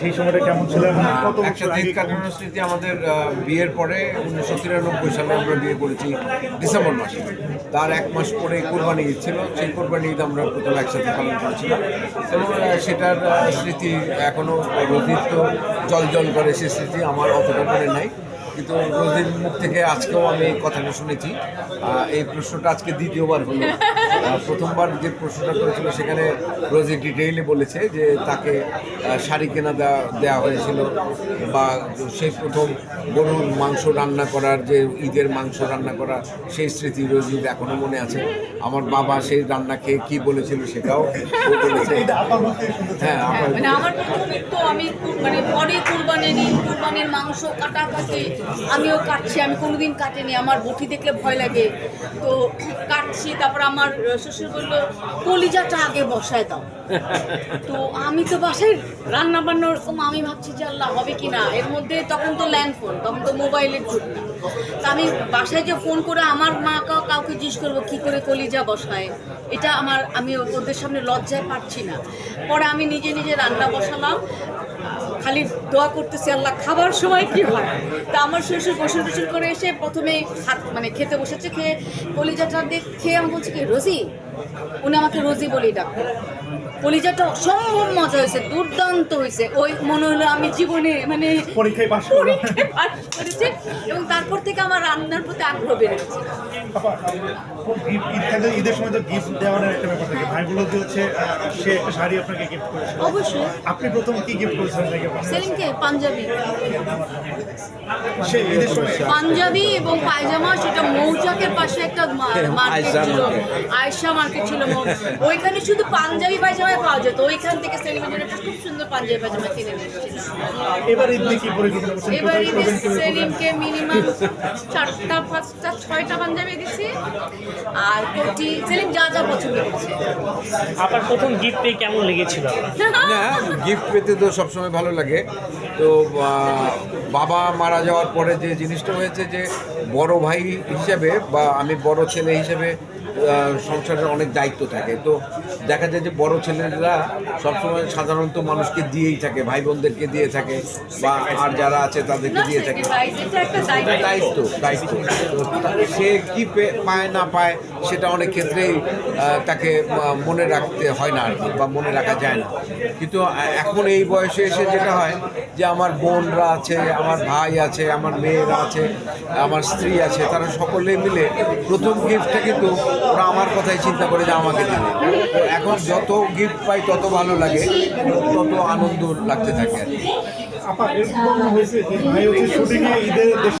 সেই সময়টা কেমন ছিল? কত একসাথে ঈদ কাটানোর স্মৃতি আমাদের বিয়ের পরে উনিশশো তিরানব্বই সালে আমরা বিয়ে করেছি ডিসেম্বর মাসে। তার এক মাস পরে কোরবানি ঈদ ছিল। সেই কোরবানি ঈদ আমরা প্রথম একসাথে পালন করেছিলাম। এবং সেটার স্মৃতি এখনও রোজির তো জল জল করে সে স্মৃতি আমার অতটা করে নাই। কিন্তু রোজির মুখ থেকে আজকেও আমি এই কথাটা শুনেছি। এই প্রশ্নটা আজকে দ্বিতীয়বার হলো। প্রথমবার যে প্রশ্নটা করেছিল সেখানে রোজি ডিটেইলে বলেছে যে তাকে শাড়ি কেনা দেওয়া দেওয়া হয়েছিল বা সেই প্রথম গরুর মাংস রান্না করার যে ঈদের মাংস রান্না করা সেই স্মৃতি রোজির এখনও মনে আছে। আমার বাবা সেই রান্না খেয়ে কী বলেছিল সেটাও বলেছে। হ্যাঁ আমার মানে আমার প্রথমে তো আমি মানে পরে কুরবানির ঈদ, কুরবানির মাংস কাটাকাটি আমিও কাটছি, আমি কোনোদিন কাটিনি, আমার বটি দেখলে ভয় লাগে। তো কাটছি, তারপর আমার শ্বশুর বলল, কলিজাটা আগে বসায় দাও। তো আমি তো বাসায় রান্না বান্না ওরকম, আমি ভাবছি যে আল্লাহ, হবে কি না? এর মধ্যে তখন তো ল্যান্ড ফোন তখন তো মোবাইলের যুগ। না তা আমি বাসায় যে ফোন করে আমার মা কাউ কাউকে জিজ্ঞেস করব, কী করে কলিজা বসায়? এটা আমার, আমি ওদের সামনে লজ্জায় পারছি না। পরে আমি নিজে নিজে রান্না বসালাম। খালি দোয়া করতেছি আল্লাহ, খাবার সময় কি হয়? তা আমার শ্বশুর গোসল টোসল করে এসে প্রথমে হাত মানে খেতে বসেছে, খেয়ে কলিজাটা দেখ, খেয়ে আমি বলছি কি রোজি? উনি আমাকে রোজি বলেই ডাকবে কলিজাটা অসম্ভব মজা হয়েছে দুর্দান্ত হয়েছে। ওই মনে হলো আমি জীবনে মানে পরীক্ষায় পাশ পরীক্ষায় করেছি এবং তারপর থেকে আমার রান্নার প্রতি আগ্রহ বেড়ে গেছে। গিফট ঈদ থাকে ঈদের সময় তো গিফট দেওয়ার একটা ব্যাপার থাকে। ভাই বলো যে হচ্ছে সে একটা শাড়ি আপনাকে গিফট করেছে অবশ্যই। আপনি প্রথম কি গিফট করেছিলেন তাকে সেলিমকে পাঞ্জাবি। সে ঈদের সময় পাঞ্জাবি এবং পায়জামা সেটা মৌচাকের পাশে একটা মার্কেট ছিল। আয়সা মার্কেট ছিল ওইখানে শুধু পাঞ্জাবি পায়জামাই পাওয়া যেত। ওইখান থেকে একটা খুব সুন্দর পাঞ্জাবি পায়জামা কিনে এবার ঈদ নিয়ে কি পরিকল্পনা করছেন এবার কোথায় সেলিমকে মিনিমাম চারটা পাঁচটা ছয়টা পাঞ্জাবি দিছি আর কোটি সেলিম যা যা পছন্দ করছে। আপনার প্রথম গিফট পেয়ে কেমন লেগেছিল? আপনার না গিফট পেতে তো সবসময় ভালো লাগে। তো বাবা মারা যাওয়ার পরে যে জিনিসটা হয়েছে যে বড় ভাই হিসেবে বা আমি বড় ছেলে হিসেবে সংসারের অনেক দায়িত্ব থাকে। তো দেখা যায় যে বড় ছেলেরা সবসময় সাধারণত মানুষকে দিয়েই থাকে ভাই বোনদেরকে দিয়ে থাকে বা আর যারা আছে তাদেরকে দিয়ে থাকে। দায়িত্ব দায়িত্ব। সে কি পায় না পায় সেটা অনেক ক্ষেত্রেই তাকে মনে রাখতে হয় না আর কি বা মনে রাখা যায় না। কিন্তু এখন এই বয়সে এসে যেটা হয় যে আমার বোনরা আছে, আমার ভাই আছে, আমার মেয়েরা আছে, আমার স্ত্রী আছে, তারা সকলে মিলে প্রথম গিফটটা কিন্তু ওরা আমার কথাই চিন্তা করে যে আমাকে দেবে তো এখন যত গিফট পাই, তত ভালো লাগে, তত আনন্দ লাগতে থাকে। আর কি